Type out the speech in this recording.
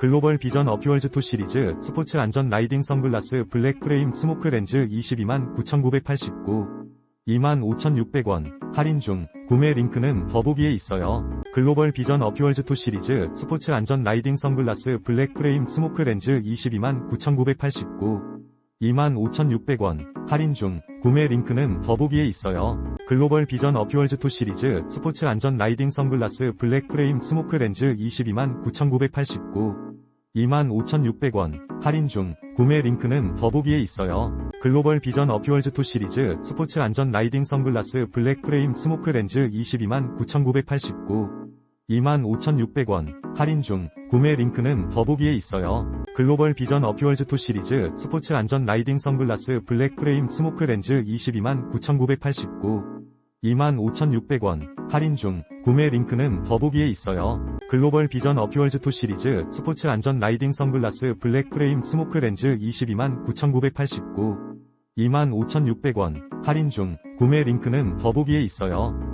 글로벌 비전 어퓨얼즈 2 시리즈 스포츠 안전 라이딩 선글라스 블랙 프레임 스모크 렌즈 22만 9,989 25,600원 할인 중 구매 링크는 더보기에 있어요. 글로벌 비전 어퓨얼즈 2 시리즈 스포츠 안전 라이딩 선글라스 블랙 프레임 스모크 렌즈 22만 9,989 25,600원 할인 중 구매 링크는 더보기에 있어요. 글로벌 비전 어퓨얼즈2 시리즈 스포츠 안전 라이딩 선글라스 블랙 프레임 스모크 렌즈 22만 9,989 25,600원 할인 중 구매 링크는 더보기에 있어요. 글로벌 비전 어퓨얼즈 2 시리즈 스포츠 안전 라이딩 선글라스 블랙 프레임 스모크 렌즈 22만 9,989 25,600원 할인 중 구매 링크는 더보기에 있어요. 글로벌 비전 어퓨얼즈 2 시리즈 스포츠 안전 라이딩 선글라스 블랙 프레임 스모크 렌즈 22만 9,989 25,600원 할인 중 구매 링크는 더보기에 있어요. 글로벌 비전 어퓨얼즈 2 시리즈 스포츠 안전 라이딩 선글라스 블랙 프레임 스모크 렌즈 22만 9,989 25,600원 할인 중 구매 링크는 더보기에 있어요.